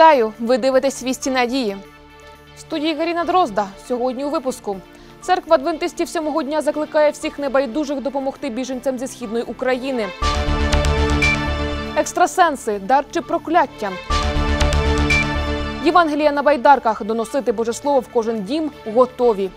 Вітаю! Ви дивитесь «Вісті надії. Студії Гаріна Дрозда. Сьогодні у випуску. Церква адвентистів сьомого дня закликає всіх небайдужих допомогти біженцям зі східної України. Екстрасенси, дар чи прокляття. Євангелія на байдарках доносити Боже Слово в кожен дім готові.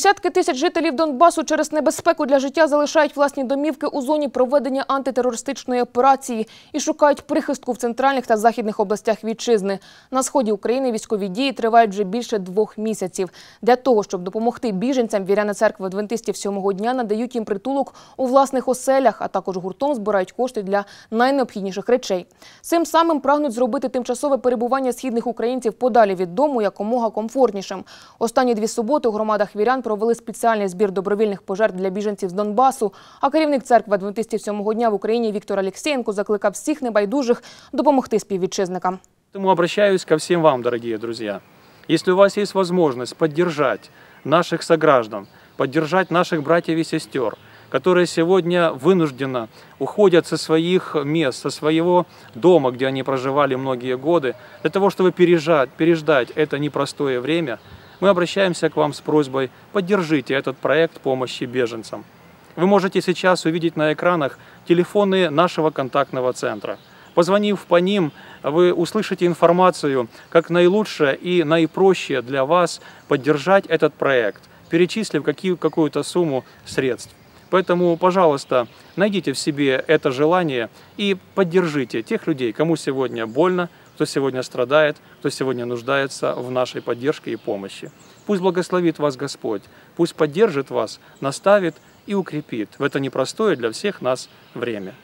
Десятки тисяч жителів Донбасу через небезпеку для життя залишають власні домівки у зоні проведення антитерористичної операції і шукають прихистку в центральних та західних областях вітчизни. На сході України військові дії тривають вже більше двох місяців. Для того щоб допомогти біженцям, віряни церкви адвентистів сьомого дня надають їм притулок у власних оселях, а також гуртом збирають кошти для найнеобхідніших речей. Цим самим прагнуть зробити тимчасове перебування східних українців подалі від дому якомога комфортнішим. Останні дві суботи у громадах вірян провели спеціальний збір добровільних пожертв для біженців з Донбасу. А керівник церкви адвентистів сьомого дня в Україні Віктор Алєксєєнко закликав всіх небайдужих допомогти співвітчизникам. Поэтому обращаюсь ко всем вам, дорогие друзья. Если у вас есть возможность поддержать наших сограждан, поддержать наших братьев и сестер, которые сегодня вынужденно уходят со своих мест, со своего дома, где они проживали многие годы, для того, чтобы пережать, переждать это непростое время, мы обращаемся к вам с просьбой поддержите этот проект помощи беженцам. Вы можете сейчас увидеть на экранах телефоны нашего контактного центра. Позвонив по ним, вы услышите информацию, как наилучше и наипроще для вас поддержать этот проект, перечислив какую-то сумму средств. Поэтому, пожалуйста, найдите в себе это желание и поддержите тех людей, кому сегодня больно, кто сегодня страдает, кто сегодня нуждается в нашей поддержке и помощи. Пусть благословит вас Господь, пусть поддержит вас, наставит и укрепит в это непростое для всех нас время.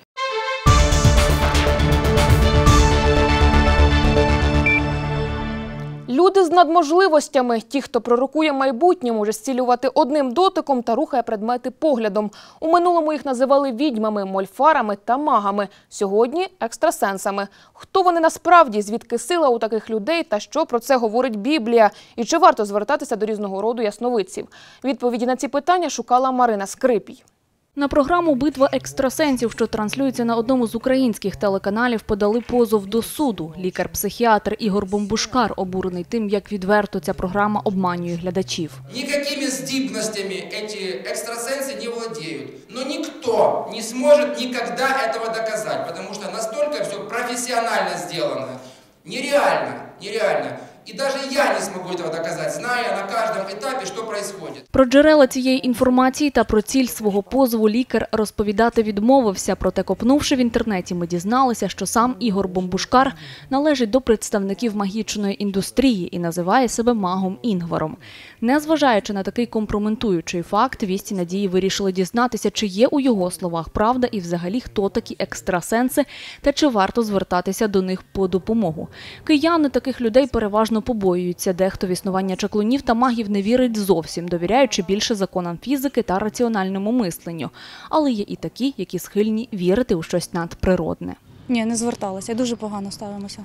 Люди з надможливостями, ті, хто пророкує майбутнє, може зцілювати одним дотиком та рухає предмети поглядом. У минулому їх називали відьмами, мольфарами та магами. Сьогодні екстрасенсами. Хто вони насправді, звідки сила у таких людей та що про це говорить Біблія? І чи варто звертатися до різного роду ясновидців? Відповіді на ці питання шукала Марина Скрипій. На програму Битва екстрасенсів, що транслюється на одному з українських телеканалів, подали позов до суду. Лікар-психіатр Ігор Бомбушкар обурений тим, як відверто ця програма обманює глядачів. Никакими здибностями эти экстрасенсы не владеют. Но никто не сможет никогда этого доказать, потому что настолько все профессионально сделано. Нереально, нереально. И даже я не смогу этого доказать, зная на каждом этапе, что происходит. Про джерела цієї інформації та про ціль свого позову лікар розповідати відмовився. Проте, копнувши в інтернеті, ми дізналися, що сам Ігор Бомбушкар належить до представників магічної індустрії і називає себе магом Інгваром. Незважаючи на такий компрометуючий факт, вісті надії вирішили дізнатися, чи є у його словах правда і взагалі хто такі екстрасенси та чи варто звертатися до них по допомогу. Кияни таких людей переважно побоюються. Дехто в існування чаклунів та магів не вірить зовсім, довіряючи більше законам фізики та раціональному мисленню. Але є і такі, які схильні вірити у щось надприродне. Ні, не зверталася. Дуже погано ставимося.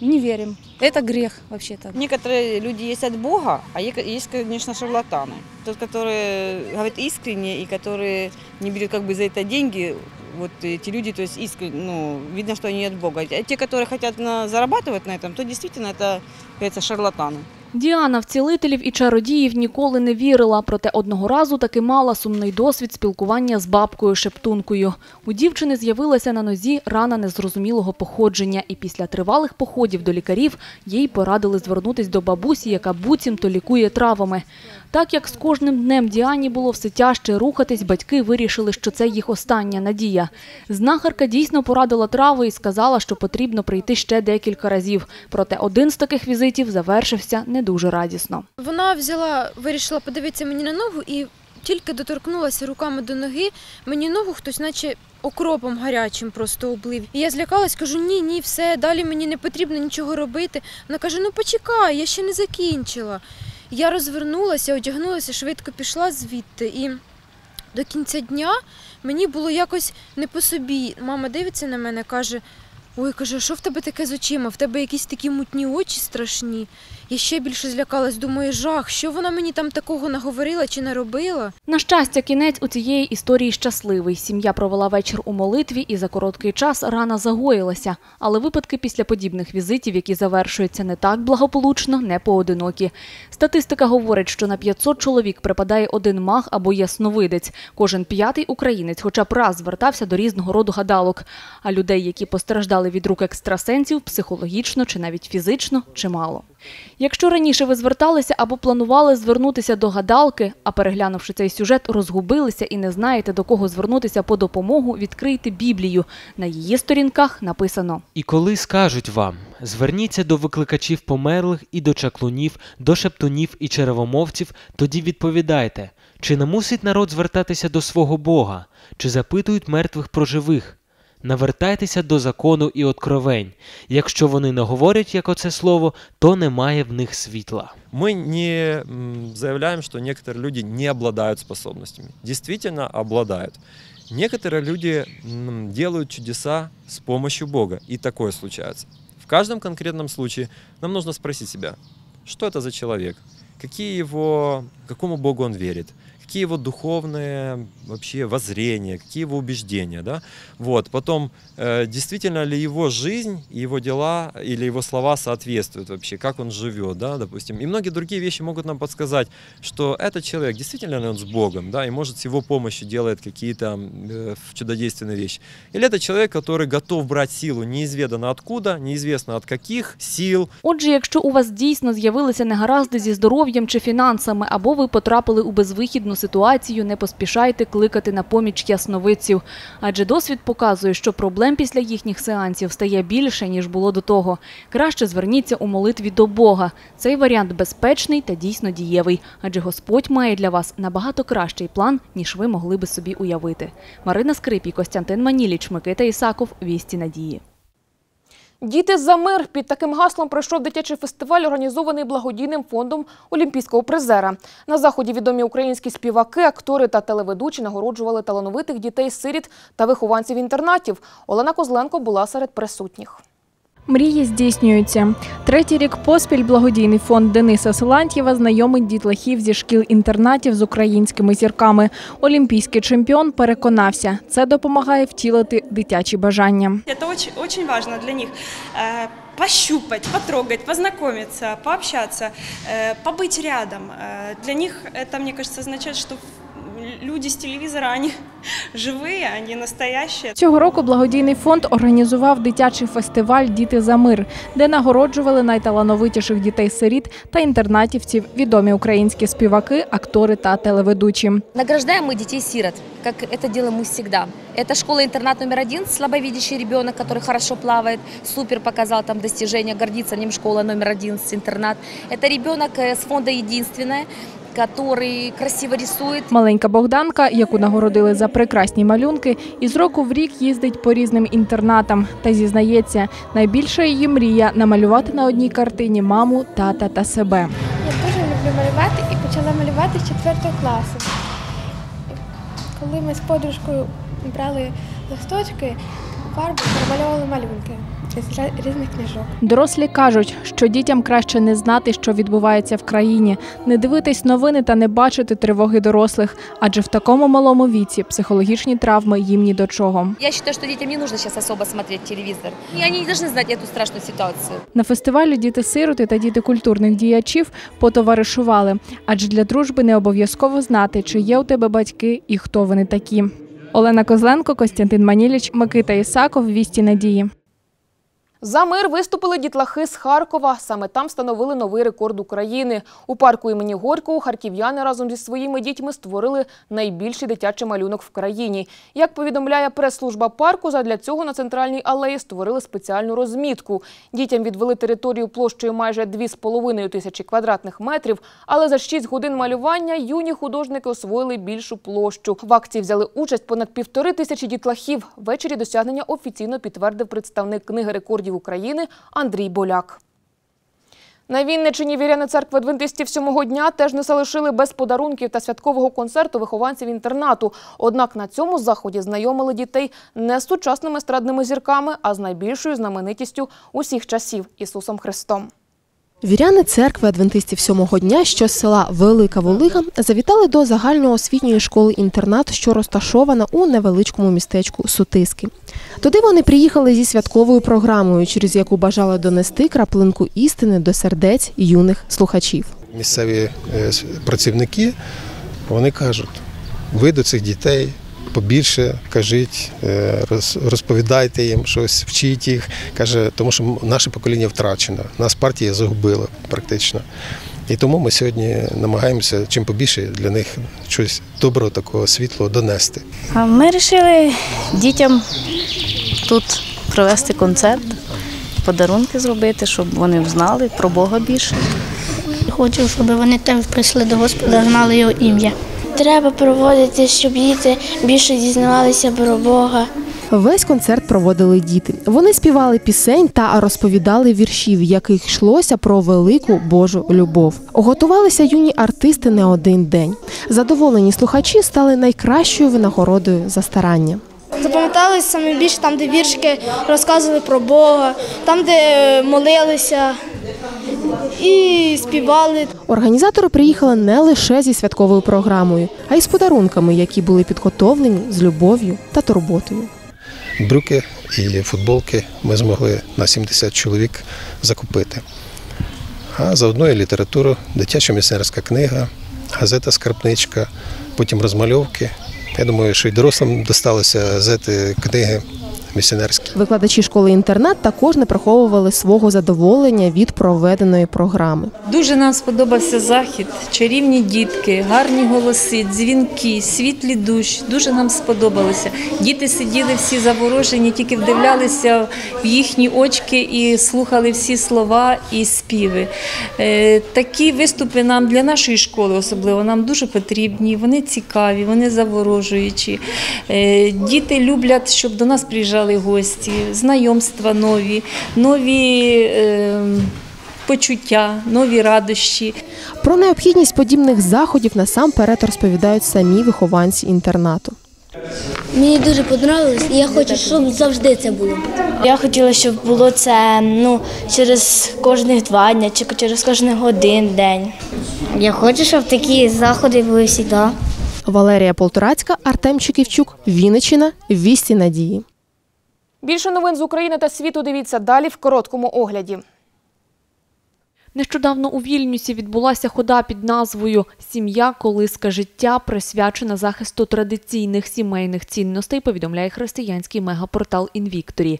Не віримо. Це гріх, взагалі. Некоторые люди есть от Бога, а е- есть, конечно, шарлатаны. Тот, который говорит искренне и который не берет как бы за это деньги, вот эти люди, то есть искренне, ну, видно, что они от Бога. А те, которые хотят на, зарабатывать на этом, то действительно это, говорится, шарлатаны. Діана в цілителів і чародіїв ніколи не вірила, проте одного разу таки мала сумний досвід спілкування з бабкою Шептункою. У дівчини з'явилася на нозі рана незрозумілого походження, і після тривалих походів до лікарів їй порадили звернутися до бабусі, яка буцімто лікує травами. Так як з кожним днем Діані було все тяжче рухатись, батьки вирішили, що це їх остання надія. Знахарка дійсно порадила трави і сказала, що потрібно прийти ще декілька разів. Проте один з таких візитів завершився не дуже радісно. Вона взяла, вирішила подивитися мені на ногу і тільки доторкнулася руками до ноги. Мені ногу хтось, наче окропом гарячим, просто облив. І я злякалась, кажу: ні, ні, все, далі мені не потрібно нічого робити. Вона каже: ну почекай, я ще не закінчила. Я розвернулася, одягнулася, швидко пішла звідти. І до кінця дня мені було якось не по собі. Мама дивиться на мене, каже: Ой, каже, що в тебе таке з очима? В тебе якісь такі мутні очі страшні. Я ще більше злякалась, думаю, жах, що вона мені там такого наговорила чи наробила? На щастя, кінець у цієї історії щасливий. Сім'я провела вечір у молитві і за короткий час рана загоїлася. Але випадки після подібних візитів, які завершуються не так благополучно, не поодинокі. Статистика говорить, що на 500 чоловік припадає один маг або ясновидець. Кожен п'ятий українець хоча б раз звертався до різного роду гадалок. А людей, які постраждали від рук екстрасенсів, психологічно чи навіть фізично, чимало. Якщо раніше ви зверталися або планували звернутися до гадалки, а переглянувши цей сюжет, розгубилися і не знаєте, до кого звернутися по допомогу, відкрийте Біблію. На її сторінках написано. І коли скажуть вам, зверніться до викликачів померлих і до чаклунів, до шептунів і черевомовців, тоді відповідайте, чи не мусить народ звертатися до свого Бога, чи запитують мертвих про живих? Навертайтеся до закону і откровень. Якщо вони не говорять, як оце слово, то немає в них світла. Мы не м, заявляем, что некоторые люди не обладают способностями. Действительно обладают. Некоторые люди м, делают чудеса с помощью Бога, и такое случается. В каждом конкретном случае нам нужно спросить себя, что это за человек, какие его, какому Богу он верит, какие его духовные вообще воззрения, какие его убеждения, да? Вот. Потом, э, действительно ли его жизнь, и его дела или его слова соответствуют вообще, как он живет, да, допустим. И многие другие вещи могут нам подсказать, что этот человек действительно ли он с Богом, да, и может с его помощью делает какие-то э, чудодейственные вещи. Или это человек, который готов брать силу неизведанно откуда, неизвестно от каких сил, Отже, якщо у вас дійсно з'явилися негаразди зі здоров'ям чи фінансами, або ви потрапили у безвихідну ситуацію, не поспішайте кликати на поміч ясновидців. Адже досвід показує, що проблем після їхніх сеансів стає більше, ніж було до того. Краще зверніться у молитві до Бога. Цей варіант безпечний та дійсно дієвий, адже Господь має для вас набагато кращий план, ніж ви могли би собі уявити. Марина Скрипій, Костянтин Маніліч, Микита Ісаков. Вісті надії. Діти за мир під таким гаслом пройшов дитячий фестиваль, організований благодійним фондом олімпійського призера. На заході відомі українські співаки, актори та телеведучі нагороджували талановитих дітей-сиріт та вихованців інтернатів. Олена Козленко була серед присутніх. Мрії здійснюються. Третій рік поспіль благодійний фонд Дениса Силантьєва знайомить дітлахів зі шкіл-інтернатів з українськими зірками. Олімпійський чемпіон переконався, це допомагає втілити дитячі бажання. Это очень, очень важно для них э, пощупать, потрогать, познакомиться, пообщаться, э, побыть рядом. Э, Для них это, мне кажется, означает, что люди с телевизора, они живые, они настоящие. Цього року благодійний фонд організував дитячий фестиваль Діти за мир, де нагороджували найталановитіших дітей-сиріт та інтернатівців, відомі українські співаки, актори та телеведучі. Награждаем мы детей-сирот, как это делаем мы всегда. Это школа-интернат номер один, слабовидящий ребенок, который хорошо плавает, супер показал там достижения, гордится ним школа номер один, интернат. Это ребенок э, с фонда Который красиво рисует, Маленька Богданка, яку нагородили за прекрасні малюнки, із року в рік їздить по різним інтернатам та зізнається, найбільша її мрія намалювати на одній картині маму, тата та себе. Я дуже люблю малювати і почала малювати з 4 класу. Коли ми з подружкою брали листочки, фарбу перемальовували малюнки з різних книжок. Дорослі кажуть, що дітям краще не знати, що відбувається в країні, не дивитись новини та не бачити тривоги дорослих, адже в такому малому віці психологічні травми їм ні до чого. Я считаю, что детям не нужно сейчас особо смотреть телевизор. И они не должны знать эту страшную ситуацию. На фестивалі діти-сироти та діти культурних діячів потоваришували, адже для дружби не обов'язково знати, чи є у тебе батьки і хто вони такі. Олена Козленко, Костянтин Маніліч, Микита Ісаков, Вісті Надії. За мир виступили дітлахи з Харкова. Саме там встановили новий рекорд України. У парку імені Горького харків'яни разом зі своїми дітьми створили найбільший дитячий малюнок в країні. Як повідомляє прес-служба парку, задля цього на центральній алеї створили спеціальну розмітку. Дітям відвели територію площею майже 2,5 тисячі квадратних метрів, але за 6 годин малювання юні художники освоїли більшу площу. В акції взяли участь понад півтори тисячі дітлахів. Ввечері досягнення офіційно підтвердив представник книги рекордів України Андрій Боляк. На Вінничині віряни церкви адвентистів сьомого дня теж не залишили без подарунків та святкового концерту вихованців інтернату. Однак на цьому заході знайомили дітей не з сучасними страдними зірками, а з найбільшою знаменитістю усіх часів Ісусом Христом. Віряни церкви адвентистів сьомого дня, що з села Велика Волига, завітали до загальноосвітньої школи-інтернат, що розташована у невеличкому містечку Сутиски. Туди вони приїхали зі святковою програмою, через яку бажали донести краплинку істини до сердець юних слухачів. Місцеві е, працівники вони кажуть, ви до цих дітей побільше кажіть, е, розповідайте їм щось, вчіть їх. Каже, тому що наше покоління втрачено, нас партія загубила практично. І тому ми сьогодні намагаємося чим побільше для них щось доброго, такого світлого донести. Ми вирішили дітям тут провести концерт, подарунки зробити, щоб вони знали про Бога більше. Хочу, щоб вони теж прийшли до Господа, знали його ім'я. Треба проводити, щоб діти більше дізнавалися про Бога. Весь концерт проводили діти. Вони співали пісень та розповідали вірші, в яких йшлося про велику Божу любов. Готувалися юні артисти не один день. Задоволені слухачі стали найкращою винагородою за старання. Запам'яталися саме більше там, де віршики розказували про Бога, там, де молилися і співали. Організатори приїхали не лише зі святковою програмою, а й з подарунками, які були підготовлені з любов'ю та турботою. Брюки і футболки ми змогли на 70 чоловік закупити. А заодно і літературу, дитяча місіонерська книга, газета Скарбничка, потім розмальовки. Я думаю, що й дорослим досталися газети, книги місіонерські. Викладачі школи-інтернат також не приховували свого задоволення від проведеної програми. Дуже нам сподобався захід, чарівні дітки, гарні голоси, дзвінки, світлі душі. Дуже нам сподобалося. Діти сиділи всі заворожені, тільки вдивлялися в їхні очки і слухали всі слова і співи. Е, Такі виступи нам для нашої школи особливо нам дуже потрібні. Вони цікаві, вони заворожуючі. Е, Діти люблять, щоб до нас приїжджали гості, знайомства нові, нові. е, Почуття, нові радощі. Про необхідність подібних заходів насамперед розповідають самі вихованці інтернату. Мені дуже подобалось, і я хочу, щоб завжди це було. Я хотіла, щоб було це ну, через кожних два дні чи через кожних один день. Я хочу, щоб такі заходи були завжди. Валерія Полторацька, Артем Чиківчук, Вінниччина, Вісті надії. Більше новин з України та світу дивіться далі в короткому огляді. Нещодавно у Вільнюсі відбулася хода під назвою Сім'я колиска життя, присвячена захисту традиційних сімейних цінностей, повідомляє християнський мегапортал Інвікторі.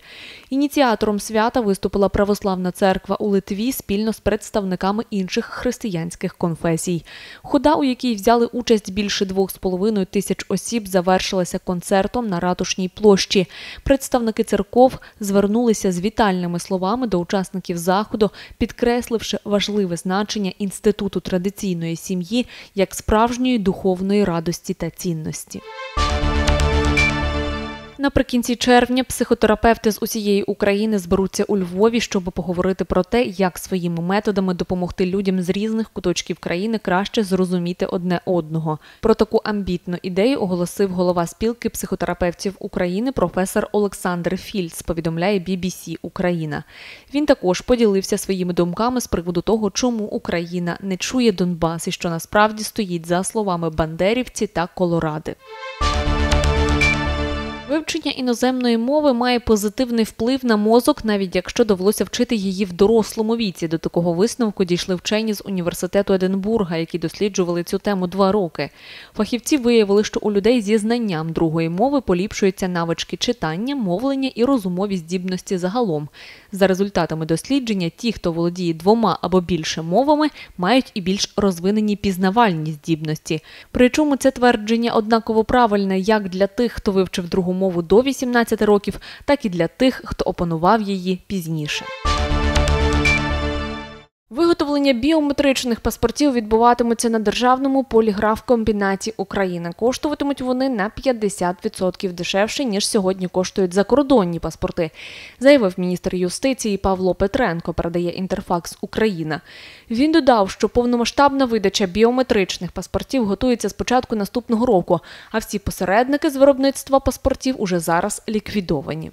Ініціатором свята виступила православна церква у Литві спільно з представниками інших християнських конфесій. Хода, у якій взяли участь більше двох з половиною тисяч осіб, завершилася концертом на ратушній площі. Представники церков звернулися з вітальними словами до учасників заходу, підкресливши важливе значення інституту традиційної сім'ї як справжньої духовної радості та цінності. Наприкінці червня психотерапевти з усієї України зберуться у Львові, щоб поговорити про те, як своїми методами допомогти людям з різних куточків країни краще зрозуміти одне одного. Про таку амбітну ідею оголосив голова спілки психотерапевтів України професор Олександр Фільц, повідомляє BBC Україна. Він також поділився своїми думками з приводу того, чому Україна не чує Донбас і що насправді стоїть за словами бандерівці та колоради. Вивчення іноземної мови має позитивний вплив на мозок, навіть якщо довелося вчити її в дорослому віці. До такого висновку дійшли вчені з університету Единбурга, які досліджували цю тему два роки. Фахівці виявили, що у людей зі знанням другої мови поліпшуються навички читання, мовлення і розумові здібності загалом. За результатами дослідження, ті, хто володіє двома або більше мовами, мають і більш розвинені пізнавальні здібності. Причому це твердження однаково правильне як для тих, хто вивчив другу мову до 18 років, так і для тих, хто опанував її пізніше. Виготовлення біометричних паспортів відбуватимуться на державному поліграф-комбінаті України. Коштуватимуть вони на 50% дешевше, ніж сьогодні коштують закордонні паспорти, заявив міністр юстиції Павло Петренко, передає Інтерфакс Україна. Він додав, що повномасштабна видача біометричних паспортів готується з початку наступного року, а всі посередники з виробництва паспортів уже зараз ліквідовані.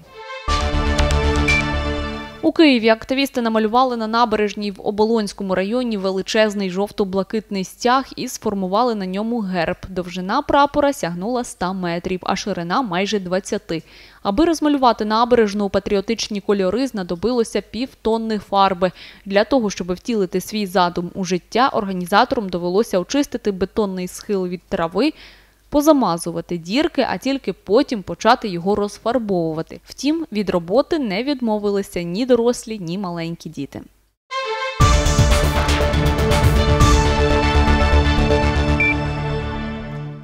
У Києві активісти намалювали на набережній в Оболонському районі величезний жовто-блакитний стяг і сформували на ньому герб. Довжина прапора сягнула 100 метрів, а ширина майже 20. Аби розмалювати набережну у патріотичні кольори, знадобилося півтонни фарби. Для того, щоб втілити свій задум у життя, організаторам довелося очистити бетонний схил від трави, позамазувати дірки, а тільки потім почати його розфарбовувати. Втім, від роботи не відмовилися ні дорослі, ні маленькі діти.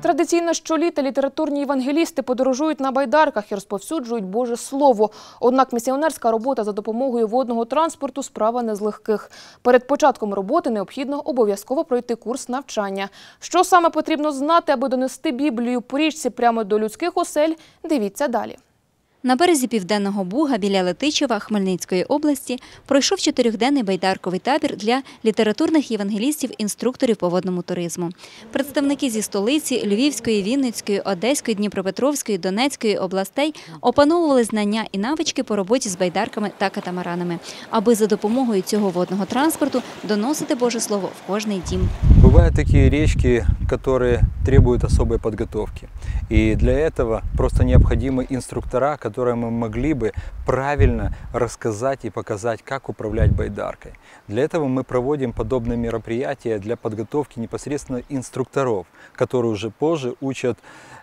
Традиційно щоліта літературні євангелісти подорожують на байдарках і розповсюджують Боже Слово. Однак місіонерська робота за допомогою водного транспорту справа не з легких. Перед початком роботи необхідно обов'язково пройти курс навчання. Що саме потрібно знати, аби донести Біблію по річці прямо до людських осель, дивіться далі. На березі Південного Буга біля Летичева Хмельницької області пройшов чотирьохденний байдарковий табір для літературних євангелістів, інструкторів по водному туризму. Представники зі столиці Львівської, Вінницької, Одеської, Дніпропетровської, Донецької областей опановували знання і навички по роботі з байдарками та катамаранами, аби за допомогою цього водного транспорту доносити Боже Слово в кожний дім. Бывают такие речки, которые требуют особой подготовки. И для этого просто необходимы инструктора, которые мы могли бы правильно рассказать и показать, как управлять байдаркой. Для этого мы проводим подобные мероприятия для подготовки непосредственно инструкторов, которые уже позже учат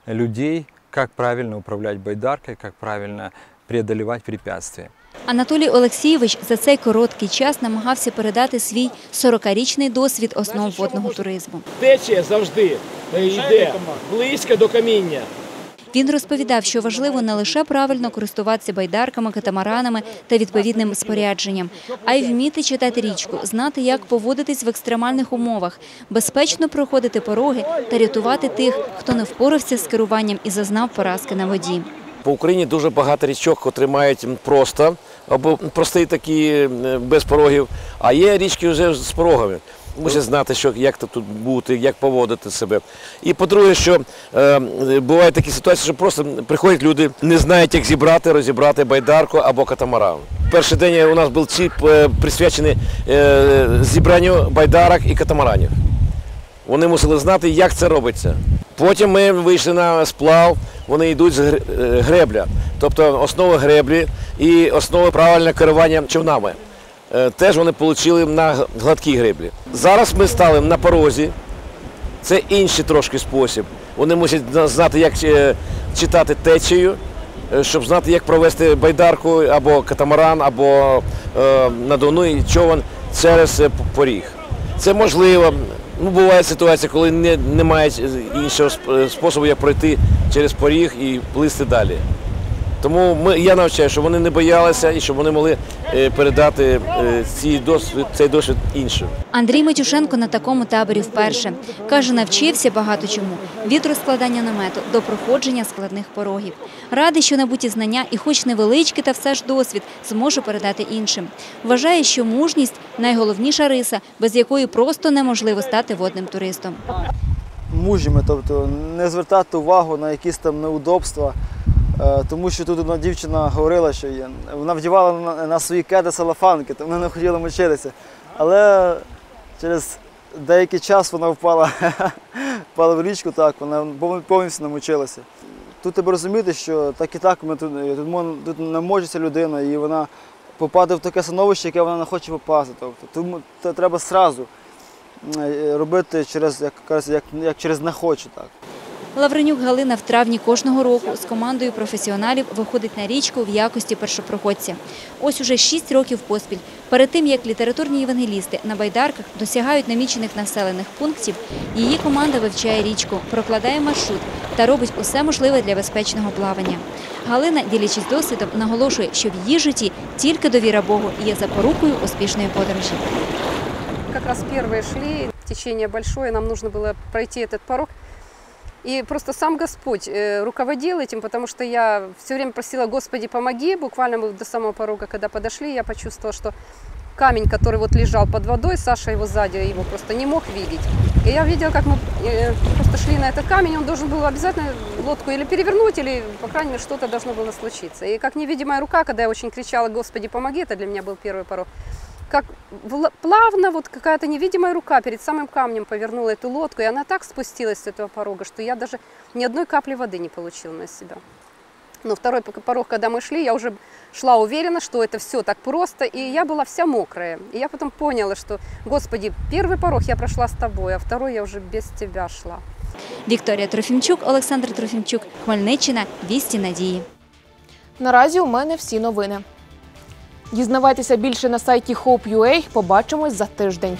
людей, как правильно управлять байдаркой, как правильно преодолевать препятствия. Анатолій Олексійович за цей короткий час намагався передати свій 40-річний досвід основ водного туризму. Течія завжди е, йде близько до каміння. Він розповідав, що важливо не лише правильно користуватися байдарками, катамаранами та відповідним спорядженням, а й вміти читати річку, знати, як поводитись в екстремальних умовах, безпечно проходити пороги та рятувати тих, хто не впорався з керуванням і зазнав поразки на воді. По Україні дуже багато річок, котрі мають просто або прості такі е, без порогів, а є річки вже з порогами. Мусять знати, що як тут бути, як поводити себе. І по-друге, що е, бувають такі ситуації, що просто приходять люди, не знають, як зібрати, розібрати байдарку або катамаран. Перший день у нас був ціп е, присвячений е, зібранню байдарок і катамаранів. Вони мусили знати, як це робиться. Потім ми вийшли на сплав, вони йдуть з е, гребля, тобто основи греблі і основи правильного керування човнами. Е, Теж вони отримали на гладкій греблі. Зараз ми стали на порозі. Це інший трошки спосіб. Вони мусять знати, як е, читати течію, щоб знати, як провести байдарку або катамаран, або е, надувний човен через поріг. Це можливо. Ну, буває ситуація, коли не, немає іншого способу, як пройти через поріг і плисти далі. Тому ми, я навчаю, щоб вони не боялися і щоб вони могли е, передати е, цей досвід, цей досвід іншим. Андрій Матюшенко на такому таборі вперше. Каже, навчився багато чому від розкладання намету до проходження складних порогів. Радий, що набуті знання і хоч невеличкий, та все ж досвід зможе передати іншим. Вважає, що мужність найголовніша риса, без якої просто неможливо стати водним туристом. мужніми, тобто не звертати увагу на якісь там неудобства. Е, Тому що тут одна дівчина говорила, що є- вона вдівала на, свої кеди салафанки, то вона не хотіла мочитися. Але через деякий час вона впала, впала в річку, так, вона повністю намочилася. Тут треба розуміти, що так і так ми тут, тут, тут намочиться людина, і вона попаде в таке становище, яке вона не хоче попасти. Тобто, тому треба зразу е, робити через, як, як, як через не хочу. Так. Лавренюк Галина в травні кожного року з командою професіоналів виходить на річку в якості першопроходця. Ось уже шість років поспіль. Перед тим, як літературні євангелісти на байдарках досягають намічених населених пунктів, її команда вивчає річку, прокладає маршрут та робить усе можливе для безпечного плавання. Галина, ділячись досвідом, наголошує, що в її житті тільки довіра Богу є запорукою успішної подорожі. как раз первые шли, течение большое, нам нужно было пройти этот порог. И просто сам Господь э, руководил этим, потому что я все время просила, Господи, помоги. Буквально мы до самого порога, когда подошли, я почувствовала, что камень, который вот лежал под водой, Саша его сзади, его просто не мог видеть. И я видела, как мы э, просто шли на этот камень, он должен был обязательно лодку или перевернуть, или, по крайней мере, что-то должно было случиться. И как невидимая рука, когда я очень кричала, Господи, помоги, это для меня был первый порог, как вла- плавно вот какая-то невидимая рука перед самым камнем повернула эту лодку, и она так спустилась с этого порога, что я даже ни одной капли воды не получила на себя. Но второй пок- порог, когда мы шли, я уже шла уверена, что это все так просто, и я была вся мокрая. И я потом поняла, что, Господи, первый порог я прошла с тобой, а второй я уже без тебя шла. Вікторія Трофімчук, Олександр Трофімчук, Хмельниччина, Вісті Надії. Наразі у мене всі новини. Дізнавайтеся більше на сайті Hope.ua. Побачимось за тиждень.